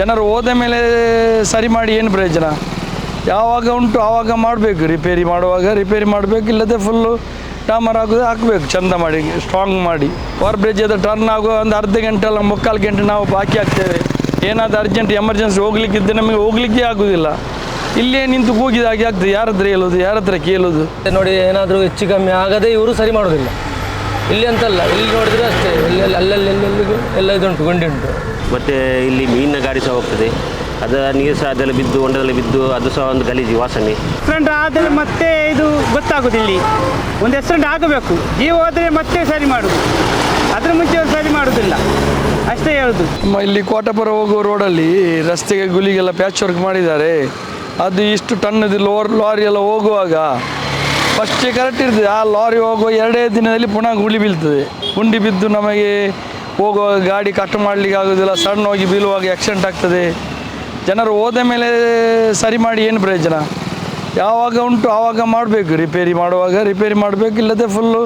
ಜನರು ಹೋದ ಮೇಲೆ ಸರಿ ಮಾಡಿ ಏನು ಪ್ರಯೋಜನ? ಯಾವಾಗ ಉಂಟು ಆವಾಗ ಮಾಡಬೇಕು. ರಿಪೇರಿ ಮಾಡುವಾಗ ರಿಪೇರಿ ಮಾಡಬೇಕು, ಇಲ್ಲದೆ ಫುಲ್ಲು ಡಾಮರ್ ಆಗೋದು ಹಾಕಬೇಕು. ಚಂದ ಮಾಡಿ ಸ್ಟ್ರಾಂಗ್ ಮಾಡಿ. ಓವರ್ ಬ್ರಿಡ್ಜ್ ಅದು ಟರ್ನ್ ಆಗೋ ಒಂದು ಅರ್ಧ ಗಂಟೆ ಅಲ್ಲ, ಮುಕ್ಕಾಲು ಗಂಟೆ ನಾವು ಬಾಕಿ ಆಗ್ತೇವೆ. ಏನಾದರೂ ಅರ್ಜೆಂಟ್ ಎಮರ್ಜೆನ್ಸಿ ಹೋಗ್ಲಿಕ್ಕಿದ್ದರೆ ನಮಗೆ ಹೋಗ್ಲಿಕ್ಕೆ ಆಗೋದಿಲ್ಲ. ಇಲ್ಲೇ ನಿಂತು ಕೂಗಿದ ಹಾಗೆ ಆಗ್ತದೆ. ಯಾರ ಹತ್ರ ಹೇಳೋದು ಯಾರ ಹತ್ರ ಕೇಳೋದು? ನೋಡಿ, ಏನಾದರೂ ಹೆಚ್ಚು ಕಮ್ಮಿ ಆಗದೆ ಇವರು ಸರಿ ಮಾಡೋದಿಲ್ಲ. ಇಲ್ಲಿ ಅಂತಲ್ಲ ಇಲ್ಲಿ ನೋಡಿದ್ರೆ ಅಷ್ಟೇ. ಇಲ್ಲಿ ಅಲ್ಲಲ್ಲಿ ಎಲ್ಲೆಲ್ಲಿಗೂ ಎಲ್ಲ ಇದುಂಟು ಗುಂಡಿ ಉಂಟು. ಮತ್ತು ಇಲ್ಲಿ ಮೀನಿನ ಗಾಡಿ ಸಹ ಹೋಗ್ತದೆ. ಅದು ನೀರು ಸಹ ಅದೆಲ್ಲ ಬಿದ್ದು ಹೊಂಡದಲ್ಲಿ ಬಿದ್ದು ಅದು ಸಹ ಒಂದು ಗಲೀಜು ವಾಸನೆ. ಫ್ರೆಂಡ್ ಆದರೆ ಮತ್ತೆ ಇದು ಗೊತ್ತಾಗೋದು ಇಲ್ಲಿ. ಒಂದು ಆಕ್ಸಿಡೆಂಟ್ ಆಗಬೇಕು. ಜೀವ ಹೋದರೆ ಮತ್ತೆ ಸರಿ ಮಾಡೋದು. ಅದ್ರ ಮುಂಚೆ ಅವ್ರು ಸರಿ ಮಾಡೋದಿಲ್ಲ. ಅಷ್ಟೇ ಹೇಳೋದು. ನಮ್ಮ ಇಲ್ಲಿ ಕೋಟಪುರ ಹೋಗೋ ರೋಡಲ್ಲಿ ರಸ್ತೆಗೆ ಗುಲಿಗೆಲ್ಲ ಪ್ಯಾಚ್ ವರ್ಕ್ ಮಾಡಿದ್ದಾರೆ. ಅದು ಇಷ್ಟು ಟನ್ನದು ಲೋರ್ ಲಾರಿ ಎಲ್ಲ ಹೋಗುವಾಗ ಫಸ್ಟೇ ಕರೆಕ್ಟ್ ಇರ್ತದೆ. ಆ ಲಾರಿ ಹೋಗುವ ಎರಡೇ ದಿನದಲ್ಲಿ ಪುನಃ ಗುಳಿ ಬೀಳ್ತದೆ. ಗುಂಡಿ ಬಿದ್ದು ನಮಗೆ ಹೋಗುವ ಗಾಡಿ ಕಟ್ ಮಾಡಲಿಕ್ಕೆ ಆಗೋದಿಲ್ಲ. ಸಣ್ಣ ಹೋಗಿ ಬೀಳುವಾಗ ಆಕ್ಸಿಡೆಂಟ್ ಆಗ್ತದೆ. ಜನರು ಹೋದ ಮೇಲೆ ಸರಿ ಮಾಡಿ ಏನು ಪ್ರಯೋಜನ? ಯಾವಾಗ ಉಂಟು ಆವಾಗ ಮಾಡಬೇಕು. ರಿಪೇರಿ ಮಾಡುವಾಗ ರಿಪೇರಿ ಮಾಡಬೇಕು. ಇಲ್ಲದೆ ಫುಲ್ಲು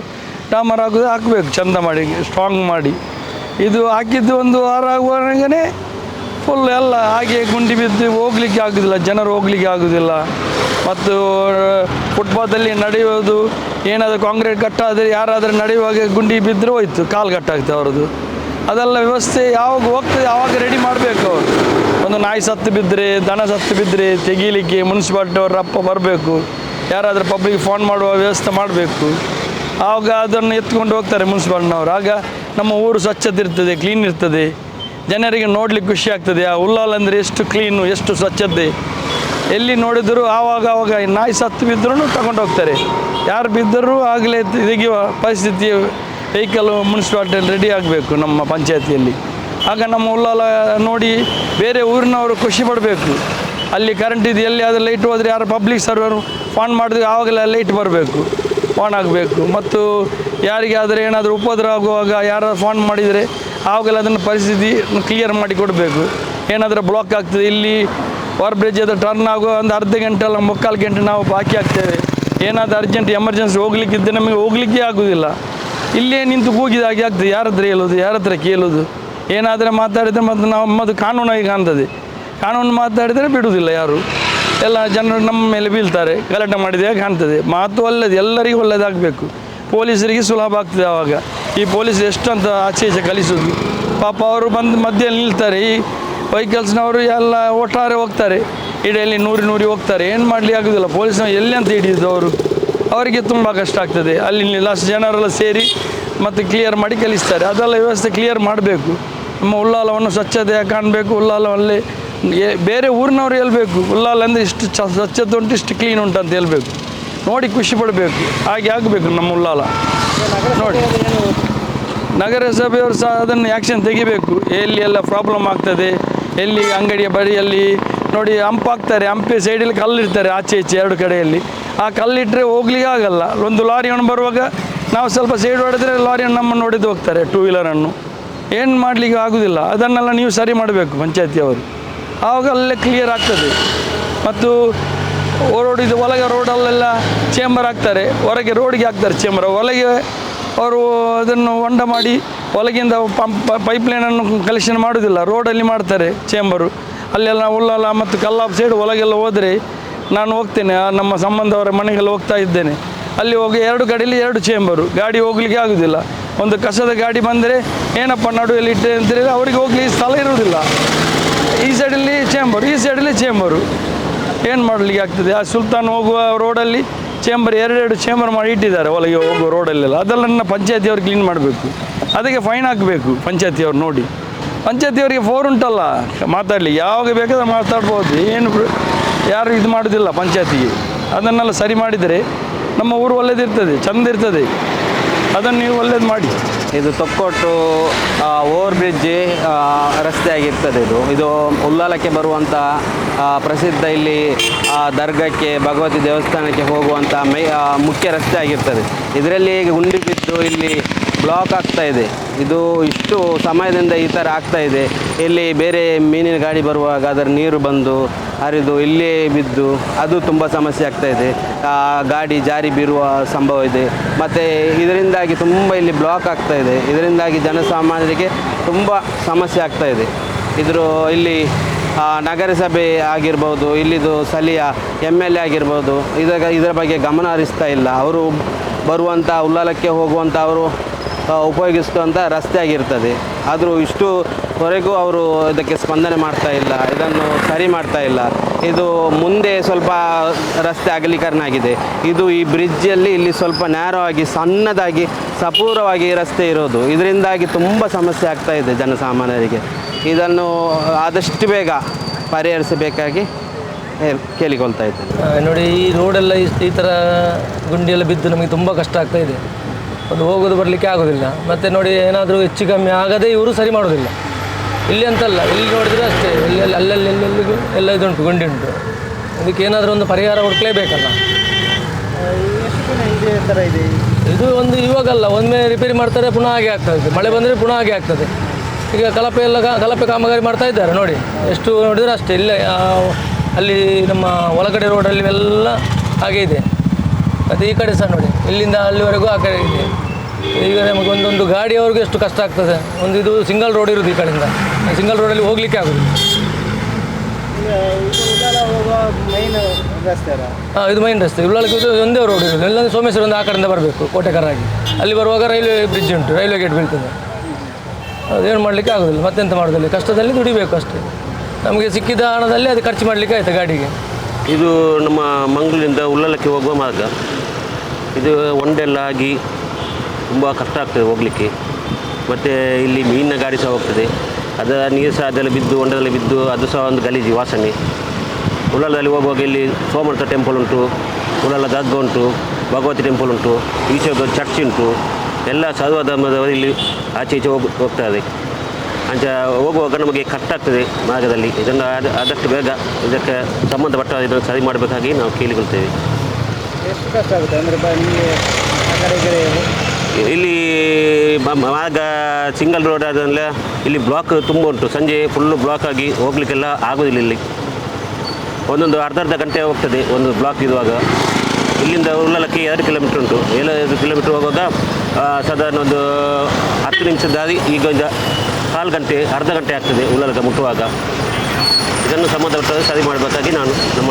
ಟಾಮರ್ ಆಗೋದು ಹಾಕಬೇಕು. ಚಂದ ಮಾಡಿ ಸ್ಟ್ರಾಂಗ್ ಮಾಡಿ. ಇದು ಹಾಕಿದ್ದು ಒಂದು ವಾರ ಆಗುವಾಗನೇ ಫುಲ್ ಎಲ್ಲ ಹಾಗೆ ಗುಂಡಿ ಬಿದ್ದು ಹೋಗ್ಲಿಕ್ಕೆ ಆಗೋದಿಲ್ಲ. ಜನರು ಹೋಗ್ಲಿಕ್ಕೆ ಆಗೋದಿಲ್ಲ. ಮತ್ತು ಫುಟ್ಪಾತಲ್ಲಿ ನಡೆಯೋದು ಏನಾದರೂ ಕಾಂಕ್ರೀಟ್ ಕಟ್ಟಾದರೆ ಯಾರಾದರೂ ನಡೆಯುವಾಗ ಗುಂಡಿ ಬಿದ್ದರೆ ಹೋಯ್ತು, ಕಾಲು ಕಟ್ಟಾಗ್ತದೆ ಅವ್ರದ್ದು. ಅದೆಲ್ಲ ವ್ಯವಸ್ಥೆ ಯಾವಾಗ ಹೋಗ್ತದೆ, ಯಾವಾಗ ರೆಡಿ ಮಾಡಬೇಕು ಅವರು. ಒಂದು ನಾಯಿ ಸತ್ತು ಬಿದ್ದರೆ ದನ ಸತ್ತು ಬಿದ್ದರೆ ತೆಗೀಲಿಕ್ಕೆ ಮುನ್ಸಿಪಾಲ್ಟಿ ಅವ್ರ ಅಪ್ಪ ಬರಬೇಕು. ಯಾರಾದರೂ ಪಬ್ಲಿಕ್ ಫೋನ್ ಮಾಡುವ ವ್ಯವಸ್ಥೆ ಮಾಡಬೇಕು. ಆವಾಗ ಅದನ್ನು ಎತ್ಕೊಂಡು ಹೋಗ್ತಾರೆ ಮುನ್ಸಿಪಾಲ್ಟಿನವರು ಆಗ ನಮ್ಮ ಊರು ಸ್ವಚ್ಛತೆ ಇರ್ತದೆ ಕ್ಲೀನ್ ಇರ್ತದೆ. ಜನರಿಗೆ ನೋಡಲಿಕ್ಕೆ ಖುಷಿ ಆಗ್ತದೆ. ಆ ಉಲ್ಲಾಲ್ ಅಂದರೆ ಎಷ್ಟು ಕ್ಲೀನು ಎಷ್ಟು ಸ್ವಚ್ಛತೆ. ಎಲ್ಲಿ ನೋಡಿದರೂ ಆವಾಗ ಆವಾಗ ನಾಯಿ ಸತ್ತು ಬಿದ್ದರೂ ತಗೊಂಡು ಹೋಗ್ತಾರೆ. ಯಾರು ಬಿದ್ದರೂ ಆಗಲೇ ತೆಗೆಯುವ ಪರಿಸ್ಥಿತಿ ವೆಹಿಕಲ್ ಮುನ್ಸಿಪಾಲ್ಟಿಯಲ್ಲಿ ರೆಡಿ ಆಗಬೇಕು ನಮ್ಮ ಪಂಚಾಯತಿಯಲ್ಲಿ. ಆಗ ನಮ್ಮ ಉಲ್ಲಾಲ ನೋಡಿ ಬೇರೆ ಊರಿನವರು ಖುಷಿ ಪಡಬೇಕು. ಅಲ್ಲಿ ಕರೆಂಟ್ ಇದೆ, ಎಲ್ಲಿ ಅದು ಲೈಟ್ ಹೋದರೆ ಯಾರು ಪಬ್ಲಿಕ್ ಸರ್ವರು ಫೋನ್ ಮಾಡಿದ್ರೆ ಆವಾಗಲೇ ಲೈಟ್ ಬರಬೇಕು ಫೋನ್ ಆಗಬೇಕು. ಮತ್ತು ಯಾರಿಗಾದರೆ ಏನಾದರೂ ಉಪದ್ರ ಆಗುವಾಗ ಯಾರು ಫೋನ್ ಮಾಡಿದರೆ ಆವಾಗಲೇ ಅದನ್ನು ಪರಿಸ್ಥಿತಿ ಕ್ಲಿಯರ್ ಮಾಡಿ ಕೊಡಬೇಕು. ಏನಾದರೂ ಬ್ಲಾಕ್ ಆಗ್ತದೆ, ಇಲ್ಲಿ ಓವರ್ ಬ್ರಿಡ್ಜ್ ಅದು ಟರ್ನ್ ಆಗೋ ಒಂದು ಅರ್ಧ ಗಂಟೆ ಅಲ್ಲ, ಮುಕ್ಕಾಲು ಗಂಟೆ ನಾವು ಬಾಕಿ ಆಗ್ತೇವೆ. ಏನಾದರೂ ಅರ್ಜೆಂಟ್ ಎಮರ್ಜೆನ್ಸಿ ಹೋಗ್ಲಿಕ್ಕಿದ್ದರೆ ನಮಗೆ ಹೋಗ್ಲಿಕ್ಕೆ ಆಗೋದಿಲ್ಲ. ಇಲ್ಲೇ ನಿಂತು ಕೂಗಿದಾಗೆ ಆಗ್ತದೆ. ಯಾರ ಹತ್ರ ಹೇಳೋದು ಯಾರ ಹತ್ರ ಕೇಳೋದು? ಏನಾದರೆ ಮಾತಾಡಿದರೆ ಮತ್ತು ನಾವು ನಮ್ಮದು ಕಾನೂನಾಗಿ ಕಾಣ್ತದೆ. ಕಾನೂನು ಮಾತಾಡಿದರೆ ಬಿಡುವುದಿಲ್ಲ ಯಾರು. ಎಲ್ಲ ಜನರು ನಮ್ಮ ಮೇಲೆ ಬೀಳ್ತಾರೆ. ಗಲಾಟೆ ಮಾಡಿದೆ ಕಾಣ್ತದೆ. ಮಾತು ಒಳ್ಳೇದು, ಎಲ್ಲರಿಗೂ ಒಳ್ಳೆಯದಾಗಬೇಕು ಪೊಲೀಸರಿಗೆ ಸುಲಭ ಆಗ್ತದೆ ಆವಾಗ. ಈ ಪೊಲೀಸ್ ಎಷ್ಟಂತ ಆಚೆ ಈಚೆ ಕಲಿಸೋದು. ಪಾಪ ಅವರು ಬಂದು ಮಧ್ಯೆ ನಿಲ್ತಾರೆ. ಈ ವೆಹಿಕಲ್ಸ್ನವರು ಎಲ್ಲ ಒಟ್ಟಾರೆ ಹೋಗ್ತಾರೆ. ಇಡೆಯಲ್ಲಿ ನೂರಿ ನೂರಿ ಹೋಗ್ತಾರೆ. ಏನು ಮಾಡಲಿ ಆಗೋದಿಲ್ಲ. ಪೊಲೀಸ್ನವ್ರು ಎಲ್ಲಿ ಅಂತ ಹಿಡಿಯೋದು ಅವರು. ಅವರಿಗೆ ತುಂಬ ಕಷ್ಟ ಆಗ್ತದೆ. ಅಲ್ಲಿ ಲಾಸ್ಟ್ ಜನರೆಲ್ಲ ಸೇರಿ ಮತ್ತು ಕ್ಲಿಯರ್ ಮಾಡಿ ಕಲಿಸ್ತಾರೆ. ಅದೆಲ್ಲ ವ್ಯವಸ್ಥೆ ಕ್ಲಿಯರ್ ಮಾಡಬೇಕು. ನಮ್ಮ ಉಲ್ಲಾಲವನ್ನು ಸ್ವಚ್ಛತೆ ಕಾಣಬೇಕು. ಉಲ್ಲಾಲವಲ್ಲಿ ಬೇರೆ ಊರಿನವ್ರು ಹೇಳಬೇಕು. ಉಲ್ಲಾಲ ಅಂದರೆ ಇಷ್ಟು ಚ, ಸ್ವಚ್ಛತೆ ಉಂಟು, ಇಷ್ಟು ಕ್ಲೀನ್ ಉಂಟು ಅಂತ ಹೇಳ್ಬೇಕು. ನೋಡಿ ಖುಷಿ ಪಡಬೇಕು. ಹಾಗೆ ಆಗಬೇಕು ನಮ್ಮ ಉಲ್ಲಾಲ ನೋಡಿ. ನಗರಸಭೆಯವರು ಸಹ ಅದನ್ನು ಆ್ಯಕ್ಷನ್ ತೆಗಿಬೇಕು. ಎಲ್ಲಿ ಎಲ್ಲ ಪ್ರಾಬ್ಲಮ್ ಆಗ್ತದೆ? ಎಲ್ಲಿ ಅಂಗಡಿಯ ಬಳಿಯಲ್ಲಿ ನೋಡಿ ಹಂಪ್ ಹಾಕ್ತಾರೆ, ಹಂಪಿ ಸೈಡಲ್ಲಿ ಕಲ್ಲಿರ್ತಾರೆ ಆಚೆ ಈಚೆ ಎರಡು ಕಡೆಯಲ್ಲಿ. ಆ ಕಲ್ಲಿಟ್ಟರೆ ಹೋಗ್ಲಿಕ್ಕೆ ಆಗಲ್ಲ. ಒಂದು ಲಾರಿಯನ್ನು ಬರುವಾಗ ನಾವು ಸ್ವಲ್ಪ ಸೈಡ್ ಹೊಡೆದ್ರೆ ಲಾರಿಯನ್ನು ನಮ್ಮನ್ನು ಹೊಡೆದು ಹೋಗ್ತಾರೆ ಟೂ ವೀಲರನ್ನು ಏನು ಮಾಡಲಿಕ್ಕೆ ಆಗೋದಿಲ್ಲ. ಅದನ್ನೆಲ್ಲ ನೀವು ಸರಿ ಮಾಡಬೇಕು ಪಂಚಾಯತಿಯವರು ಆವಾಗ ಅಲ್ಲೇ ಕ್ಲಿಯರ್ ಆಗ್ತದೆ. ಮತ್ತು ಇದು ಒಳಗೆ ರೋಡಲ್ಲೆಲ್ಲ ಚೇಂಬರ್ ಹಾಕ್ತಾರೆ. ಹೊರಗೆ ರೋಡಿಗೆ ಹಾಕ್ತಾರೆ ಚೇಂಬರ್ ಒಳಗೆ ಅವರು ಅದನ್ನು ಹೊಂಡ ಮಾಡಿ ಒಳಗಿಂದ ಪಂಪ್ ಪೈಪ್ ಲೈನನ್ನು ಕಲೆಕ್ಷನ್ ಮಾಡೋದಿಲ್ಲ. ರೋಡಲ್ಲಿ ಮಾಡ್ತಾರೆ ಚೇಂಬರು ಅಲ್ಲೆಲ್ಲ ಉಳ್ಳಲ್ಲ ಮತ್ತು ಕಲ್ಲಾಪ್ ಸೈಡ್ ಒಳಗೆಲ್ಲ ಹೋದರೆ ನಾನು ಹೋಗ್ತೇನೆ. ನಮ್ಮ ಸಂಬಂಧವರ ಮನೆಗೆಲ್ಲ ಹೋಗ್ತಾ ಇದ್ದೇನೆ. ಅಲ್ಲಿ ಹೋಗಿ ಎರಡು ಗಾಡಿಯಲ್ಲಿ ಎರಡು ಚೇಂಬರು ಗಾಡಿ ಹೋಗ್ಲಿಕ್ಕೆ ಆಗೋದಿಲ್ಲ. ಒಂದು ಕಸದ ಗಾಡಿ ಬಂದರೆ ಏನಪ್ಪ ನಡುವೆಲ್ಲಿ ಇಟ್ಟೆ ಅಂತೇಳಿ ಅವರಿಗೆ ಹೋಗಲಿ ಸ್ಥಳ ಇರುವುದಿಲ್ಲ ಈ ಸೈಡಲ್ಲಿ ಚೇಂಬರು ಈ ಸೈಡಲ್ಲಿ ಚೇಂಬರು ಏನು ಮಾಡಲಿಕ್ಕೆ ಆಗ್ತದೆ? ಆ ಸುಲ್ತಾನ್ ಹೋಗುವ ರೋಡಲ್ಲಿ ಚೇಂಬರ್ ಎರಡೆರಡು ಚೇಂಬರ್ ಮಾಡಿ ಇಟ್ಟಿದ್ದಾರೆ. ಒಳಗೆ ಹೋಗುವ ರೋಡಲ್ಲೆಲ್ಲ ಅದೆಲ್ಲ ನನ್ನ ಪಂಚಾಯತಿಯವ್ರು ಕ್ಲೀನ್ ಮಾಡಬೇಕು. ಅದಕ್ಕೆ ಫೈನ್ ಹಾಕಬೇಕು ಪಂಚಾಯತಿಯವ್ರು ನೋಡಿ. ಪಂಚಾಯತಿಯವರಿಗೆ ಫೋರ್ ಉಂಟಲ್ಲ, ಮಾತಾಡಲಿ. ಯಾವಾಗ ಬೇಕಾದ್ರೆ ಮಾತಾಡ್ಬೋದು. ಏನು ಯಾರು ಇದು ಮಾಡೋದಿಲ್ಲ ಪಂಚಾಯತಿಗೆ. ಅದನ್ನೆಲ್ಲ ಸರಿ ಮಾಡಿದರೆ ನಮ್ಮ ಊರು ಒಳ್ಳೇದಿರ್ತದೆ ಚಂದ ಇರ್ತದೆ. ಅದನ್ನು ನೀವು ಒಳ್ಳೇದು ಮಾಡಿ. ಇದು ತೊಕ್ಕೊಟ್ಟು ಓವರ್ ಬ್ರಿಡ್ಜ್ ರಸ್ತೆ ಆಗಿರ್ತದೆ ಇದು. ಇದು ಉಲ್ಲಾಲಕ್ಕೆ ಬರುವಂಥ ಪ್ರಸಿದ್ಧ ಇಲ್ಲಿ ದರ್ಗಕ್ಕೆ, ಭಗವತಿ ದೇವಸ್ಥಾನಕ್ಕೆ ಹೋಗುವಂಥ ಮೈ ಮುಖ್ಯ ರಸ್ತೆ ಆಗಿರ್ತದೆ. ಇದರಲ್ಲಿ ಗುಂಡಿ ಬಿದ್ದು ಇಲ್ಲಿ ಬ್ಲಾಕ್ ಆಗ್ತಾ ಇದೆ. ಇದು ಇಷ್ಟು ಸಮಯದಿಂದ ಈ ಥರ ಆಗ್ತಾ ಇದೆ. ಇಲ್ಲಿ ಬೇರೆ ಮೀನಿನ ಗಾಡಿ ಬರುವಾಗ ಅದರ ನೀರು ಬಂದು ಹರಿದು ಇಲ್ಲೇ ಬಿದ್ದು ಅದು ತುಂಬ ಸಮಸ್ಯೆ ಆಗ್ತಾ ಇದೆ. ಆ, ಗಾಡಿ ಜಾರಿ ಬೀರುವ ಸಂಭವ ಇದೆ. ಮತ್ತು ಇದರಿಂದಾಗಿ ತುಂಬ ಇಲ್ಲಿ ಬ್ಲಾಕ್ ಆಗ್ತಾ ಇದೆ. ಇದರಿಂದಾಗಿ ಜನಸಾಮಾನ್ಯರಿಗೆ ತುಂಬ ಸಮಸ್ಯೆ ಆಗ್ತಾ ಇದೆ. ಇದ್ರ ಇಲ್ಲಿ ನಗರಸಭೆ ಆಗಿರ್ಬೋದು ಇಲ್ಲಿದು ಸ್ಥಳೀಯ ಎಂ ಎಲ್ ಎ ಆಗಿರ್ಬೋದು ಇದರ ಇದರ ಬಗ್ಗೆ ಗಮನ ಹರಿಸ್ತಾ ಇಲ್ಲ. ಅವರು ಬರುವಂಥ ಉಲ್ಲಾಲಕ್ಕೆ ಹೋಗುವಂಥ ಅವರು ಉಪಯೋಗಿಸುವಂಥ ರಸ್ತೆ ಆಗಿರ್ತದೆ. ಆದರೂ ಇಷ್ಟುವರೆಗೂ ಅವರು ಇದಕ್ಕೆ ಸ್ಪಂದನೆ ಮಾಡ್ತಾ ಇಲ್ಲ, ಇದನ್ನು ಸರಿ ಮಾಡ್ತಾ ಇಲ್ಲ. ಇದು ಮುಂದೆ ಸ್ವಲ್ಪ ರಸ್ತೆ ಅಗಲೀಕರಣ ಆಗಿದೆ. ಇದು ಈ ಬ್ರಿಡ್ಜಲ್ಲಿ ಇಲ್ಲಿ ಸ್ವಲ್ಪ ನ್ಯಾರೋ ಆಗಿ ಸಣ್ಣದಾಗಿ, ಸಪೂರವಾಗಿ ರಸ್ತೆ ಇರೋದು. ಇದರಿಂದಾಗಿ ತುಂಬ ಸಮಸ್ಯೆ ಆಗ್ತಾ ಇದೆ ಜನಸಾಮಾನ್ಯರಿಗೆ. ಇದನ್ನು ಆದಷ್ಟು ಬೇಗ ಪರಿಹರಿಸಬೇಕಾಗಿ ಕೇಳಿಕೊಳ್ತಾ ಇದ್ದೇನೆ. ನೋಡಿ, ಈ ರೋಡೆಲ್ಲ ಈ ಥರ ಗುಂಡಿಯೆಲ್ಲ ಬಿದ್ದು ನಮಗೆ ತುಂಬ ಕಷ್ಟ ಆಗ್ತಾ ಇದೆ. ಒಂದು ಹೋಗೋದು ಬರಲಿಕ್ಕೆ ಆಗೋದಿಲ್ಲ. ಮತ್ತು ನೋಡಿ ಏನಾದರೂ ಹೆಚ್ಚು ಕಮ್ಮಿ ಆಗದೆ ಇವರು ಸರಿ ಮಾಡೋದಿಲ್ಲ. ಇಲ್ಲಿ ಅಂತಲ್ಲ, ಇಲ್ಲಿ ನೋಡಿದರೆ ಅಷ್ಟೇ, ಇಲ್ಲಿ ಅಲ್ಲಿ, ಅಲ್ಲಲ್ಲಿ ಎಲ್ಲೆಲ್ಲಿಗೂ ಎಲ್ಲ ಇದುಂಟು ಗುಂಡಿ ಉಂಟು ಅದಕ್ಕೆ ಏನಾದರೂ ಒಂದು ಪರಿಹಾರ ಹುಡುಕ್ಲೇಬೇಕಲ್ಲ. ಇದು ಒಂದು ಇವಾಗಲ್ಲ, ಒಮ್ಮೆ ರಿಪೇರಿ ಮಾಡ್ತಾರೆ, ಪುನಃ ಹಾಗೆ ಆಗ್ತದೆ. ಮಳೆ ಬಂದರೆ ಪುನಃ ಹಾಗೆ ಆಗ್ತದೆ. ಈಗ ಕಲಪೆ ಎಲ್ಲ ಕಲಪೆ ಕಾಮಗಾರಿ ಮಾಡ್ತಾ ಇದ್ದಾರೆ, ನೋಡಿ. ಎಷ್ಟು ನೋಡಿದರೆ ಅಷ್ಟೇ, ಇಲ್ಲೇ ಅಲ್ಲಿ ನಮ್ಮ ಒಳಗಡೆ ರೋಡಲ್ಲಿ ಎಲ್ಲ ಹಾಗೆ ಇದೆ. ಮತ್ತು ಈ ಕಡೆ ಸಹ ನೋಡಿ, ಇಲ್ಲಿಂದ ಅಲ್ಲಿವರೆಗೂ ಆ ಕಡೆ ಇದೆ. ಈಗ ನಮಗೆ ಒಂದೊಂದು ಗಾಡಿ ಅವ್ರಿಗೆ ಎಷ್ಟು ಕಷ್ಟ ಆಗ್ತದೆ. ಒಂದು ಇದು ಸಿಂಗಲ್ ರೋಡ್ ಇರೋದು ಈ ಕಡೆಯಿಂದ. ಸಿಂಗಲ್ ರೋಡಲ್ಲಿ ಹೋಗ್ಲಿಕ್ಕೆ ಆಗೋದಿಲ್ಲ. ಹಾಂ, ಇದು ಮೈನ್ ರಸ್ತೆ. ಉಳ್ಳಾಳಕ್ಕೆ ಇದು ಒಂದೇ ರೋಡ್ ಇರೋದು. ಇಲ್ಲಾಂದ್ರೆ ಸೋಮೇಶ್ವರ ಒಂದು ಆ ಕಡೆಯಿಂದ ಬರಬೇಕು, ಕೋಟೆಕರಾಗಿ. ಅಲ್ಲಿ ಬರುವಾಗ ರೈಲ್ವೆ ಬ್ರಿಡ್ಜ್ ಉಂಟು. ರೈಲ್ವೆ ಗೇಟ್ ಬೀಳ್ತದೆ. ಅದೇನು ಮಾಡಲಿಕ್ಕೆ ಆಗೋದಿಲ್ಲ. ಮತ್ತೆಂತ ಮಾಡೋದಿಲ್ಲ? ಕಷ್ಟದಲ್ಲಿ ದುಡಿಬೇಕು ಅಷ್ಟೇ. ನಮಗೆ ಸಿಕ್ಕಿದ ಹಣದಲ್ಲಿ ಅದು ಖರ್ಚು ಮಾಡಲಿಕ್ಕೆ ಆಯಿತು ಗಾಡಿಗೆ. ಇದು ನಮ್ಮ ಮಂಗಳೂರಿಂದ ಉಳ್ಳಲಕ್ಕೆ ಹೋಗುವ ಮಾರ್ಗ. ಇದು ಒಂಡೆಲ್ಲ ಆಗಿ ತುಂಬ ಕಷ್ಟ ಆಗ್ತದೆ ಹೋಗಲಿಕ್ಕೆ. ಮತ್ತು ಇಲ್ಲಿ ಮೀನಿನ ಗಾಡಿ ಸಹ ಹೋಗ್ತದೆ. ಅದರ ನೀರು ಸಹ ಅದೆಲ್ಲ ಬಿದ್ದು ಒಂಡದಲ್ಲಿ ಬಿದ್ದು, ಅದು ಸಹ ಒಂದು ಗಲೀಜು ವಾಸನೆ. ಉಳ್ಳಲದಲ್ಲಿ ಹೋಗುವಾಗ ಇಲ್ಲಿ ಸೋಮನಾಥ ಟೆಂಪಲ್ ಉಂಟು ಉಳ್ಳಲ ದರ್ಗ ಉಂಟು, ಭಗವತಿ ಟೆಂಪಲ್ ಉಂಟು ಒಂದು ಚರ್ಚ್ ಉಂಟು. ಎಲ್ಲ ಸರ್ವ ಧರ್ಮದವರು ಇಲ್ಲಿ ಆಚೆ ಈಚೆ ಹೋಗಿ, ಹೋಗ್ತಾರೆ. ಅಂಚ ಹೋಗುವಾಗ ನಮಗೆ ಕಷ್ಟ ಆಗ್ತದೆ ಮಾರ್ಗದಲ್ಲಿ. ಇದನ್ನು ಆದ ಆದಷ್ಟು ಬೇಗ ಇದಕ್ಕೆ ಸಂಬಂಧಪಟ್ಟ ಇದನ್ನು ಸರಿ ಮಾಡಬೇಕಾಗಿ ನಾವು ಕೇಳಿಕೊಳ್ತೇವೆ. ಎಷ್ಟು ಕಷ್ಟ ಆಗುತ್ತೆ? ಅಂದರೆ ಇಲ್ಲಿ ಮಾರ್ಗ ಸಿಂಗಲ್ ರೋಡ್ ಆದಲ್ಲ ಇಲ್ಲಿ ಬ್ಲಾಕ್ ತುಂಬ ಉಂಟು. ಸಂಜೆ ಫುಲ್ಲು ಬ್ಲಾಕ್ ಆಗಿ ಹೋಗ್ಲಿಕ್ಕೆಲ್ಲ ಆಗೋದಿಲ್ಲ ಇಲ್ಲಿ. ಒಂದೊಂದು ಅರ್ಧ ಅರ್ಧ ಗಂಟೆ ಹೋಗ್ತದೆ ಒಂದು ಬ್ಲಾಕ್ ಇರುವಾಗ. ಇಲ್ಲಿಂದ ಉಳ್ಳಲಕ್ಕೆ ಎರಡು ಕಿಲೋಮೀಟ್ರ್ ಉಂಟು. ಎರಡು ಕಿಲೋಮೀಟ್ರ್ ಹೋಗುವಾಗ ಸಾಧಾರಣ ಒಂದು ಹತ್ತು ನಿಮಿಷ ದಾರಿ ಈಗ ಒಂದು ಕಾಲು ಗಂಟೆ ಅರ್ಧ ಗಂಟೆ ಆಗ್ತದೆ ಉಳ್ಳಲಕ ಮುಟ್ಟುವಾಗ. ಇದನ್ನು ಸಂಬಂಧಪಟ್ಟ ಸರಿ ಮಾಡಬೇಕಾಗಿ ನಾನು ನಮ್ಮ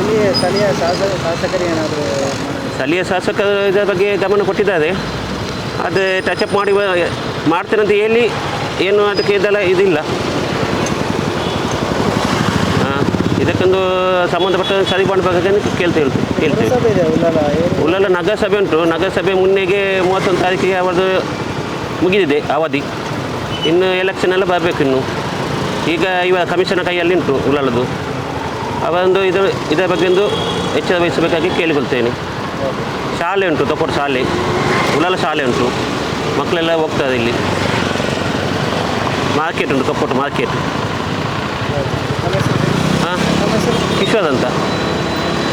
ಇಲ್ಲಿ ಸ್ಥಳೀಯ ಶಾಸಕ ಶಾಸಕರು ಏನಾದರೂ ಸ್ಥಳೀಯ ಶಾಸಕರು ಇದರ ಬಗ್ಗೆ ಗಮನ ಕೊಟ್ಟಿದ್ದಾರೆ. ಅದು ಟಚಪ್ ಮಾಡಿ ಮಾಡ್ತೇನೆ ಅಂತ ಹೇಳಿ ಏನು ಅದಕ್ಕೆ ಇದೆಲ್ಲ ಇದಿಲ್ಲ. ಇದಕ್ಕೊಂದು ಸಂಬಂಧಪಟ್ಟ ಸರಿ ಮಾಡಬೇಕಾಗಿ ಕೇಳ್ತೇವೆ ಕೇಳ್ತೇವೆ ಉಳ್ಳಾಲ ನಗರಸಭೆ ಉಂಟು. ನಗರಸಭೆ ಮುನ್ನೆಗೆ ಮೂವತ್ತೊಂದು ತಾರೀಕಿಗೆ ಅವರದು ಮುಗಿದಿದೆ ಅವಧಿ. ಇನ್ನು ಎಲೆಕ್ಷನ್ ಎಲ್ಲ ಬರಬೇಕು ಇನ್ನು. ಈಗ ಇವ ಕಮಿಷನ್ ಕೈಯಲ್ಲಿ ಉಂಟು ಉಳ್ಳಲದು ಅವರೊಂದು ಇದರ ಇದರ ಬಗ್ಗೆ ಒಂದು ಎಚ್ಚರ ವಹಿಸಬೇಕಾಗಿ ಕೇಳಿಕೊಳ್ತೇನೆ. ಶಾಲೆ ಉಂಟು ತೊಪ್ಪಟ್ಟು ಶಾಲೆ. ಉಳ್ಳಲ ಶಾಲೆ ಉಂಟು. ಮಕ್ಕಳೆಲ್ಲ ಹೋಗ್ತಾರೆ ಇಲ್ಲಿ. ಮಾರ್ಕೆಟ್ ಉಂಟು ತೊಪ್ಪಟ್ಟು ಮಾರ್ಕೆಟ್ ಹಾಂ? ಕಿಶೋರ್ ಅಂತ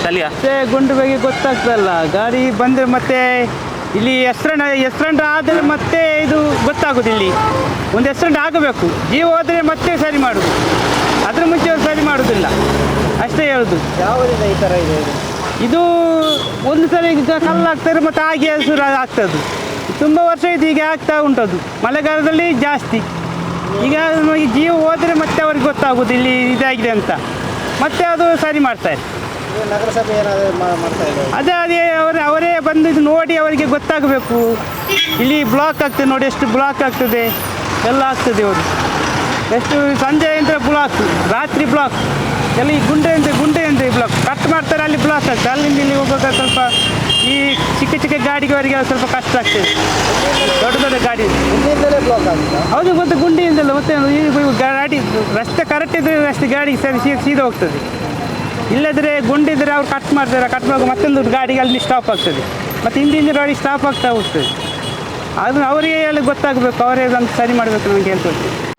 ಮತ್ತೆ ಗುಂಡು ಬಗ್ಗೆ ಗೊತ್ತಾಗ್ತದಲ್ಲ ಗಾಡಿ ಬಂದರೆ ಮತ್ತೆ ಇಲ್ಲಿ ಹೆಸ್ರಂಡ ಹೆಸ್ರಂಡ ಆದರೆ ಮತ್ತೆ ಇದು ಗೊತ್ತಾಗೋದು ಇಲ್ಲಿ ಒಂದು ಹೆಸ್ರಂಡ ಆಗಬೇಕು. ಜೀವ ಹೋದರೆ ಮತ್ತೆ ಸರಿ ಮಾಡೋದು. ಅದ್ರ ಮುಂಚೆ ಅವ್ರು ಸರಿ ಮಾಡೋದಿಲ್ಲ. ಅಷ್ಟೇ ಹೇಳುದು. ಈ ಥರ ಇದೆ? ಒಂದು ಸಲ ಈಗ ಕಲ್ಲು ಹಾಕ್ತಾರೆ ಮತ್ತು ಹಾಗೆ ಶುರು ಆಗ್ತದೆ. ತುಂಬ ವರ್ಷ ಇದು ಹೀಗೆ ಆಗ್ತಾ ಉಂಟದು. ಮಳೆಗಾಲದಲ್ಲಿ ಜಾಸ್ತಿ. ಈಗ ನಮಗೆ ಜೀವ ಹೋದರೆ ಮತ್ತೆ ಅವ್ರಿಗೆ ಗೊತ್ತಾಗೋದು ಇಲ್ಲಿ ಇದಾಗಿದೆ ಅಂತ. ಮತ್ತೆ ಅದು ಸರಿ ಮಾಡ್ತಾರೆ. ನಗರಸಭೆ ಏನಾದರೂ ಮಾಡ್ತಾ ಇದೆ ಅದೇ ಅದೇ ಅವರೇ ಅವರೇ ಬಂದು ಇದು ನೋಡಿ ಅವರಿಗೆ ಗೊತ್ತಾಗಬೇಕು. ಇಲ್ಲಿ ಬ್ಲಾಕ್ ಆಗ್ತದೆ ನೋಡಿ ಎಷ್ಟು ಬ್ಲಾಕ್ ಆಗ್ತದೆ? ಎಲ್ಲ ಆಗ್ತದೆ ಅವರು ಎಷ್ಟು ಸಂಜೆ ಅಂದರೆ ಬ್ಲಾಕ್ ರಾತ್ರಿ ಬ್ಲಾಕ್ ಎಲ್ಲ ಈ ಗುಂಡೆ ಅಂದರೆ ಗುಂಡೆ ಅಂದರೆ ಬ್ಲಾಕ್ ಕಟ್ ಮಾಡ್ತಾರೆ ಅಲ್ಲಿ ಬ್ಲಾಕ್ ಆಗ್ತದೆ. ಅಲ್ಲಿಂದ ಇಲ್ಲಿ ಹೋಗುವಾಗ ಸ್ವಲ್ಪ ಈ ಚಿಕ್ಕ ಚಿಕ್ಕ ಗಾಡಿಯವರಿಗೆ ಸ್ವಲ್ಪ ಕಷ್ಟ ಆಗ್ತದೆ. ದೊಡ್ಡ ದೊಡ್ಡ ಗಾಡಿ. ಬ್ಲಾಕ್ ಹೌದು ಮತ್ತೆ ಗುಂಡಿಯಿಂದಲ್ಲ ಮತ್ತೆ ಈ ಗಾಡಿ ರಸ್ತೆ ಕರೆಕ್ಟ್ ಇದ್ರೆ ರಸ್ತೆ ಗಾಡಿ ಸರಿ ಸೀದಾ ಹೋಗ್ತದೆ. ಇಲ್ಲದ್ರೆ ಗುಂಡಿದ್ರೆ ಅವ್ರು ಕಟ್ ಮಾಡ್ತಾರೆ ಕಟ್ ಮಾಡುವಾಗ ಮತ್ತೊಂದು ಗಾಡಿಗೆ ಅಲ್ಲಿ ಸ್ಟಾಪ್ ಆಗ್ತದೆ. ಮತ್ತು ಹಿಂದಿನ ಗಾಡಿ ಸ್ಟಾಪ್ ಆಗ್ತಾ ಹೋಗ್ತದೆ. ಅದು ಅವರಿಗೆ ಹೇಳಿ ಗೊತ್ತಾಗಬೇಕು, ಅವರೇ ಅದನ್ನು ಸರಿ ಮಾಡಬೇಕು ನನಗೆ ಹೇಳ್ಕೊಳ್ತೀನಿ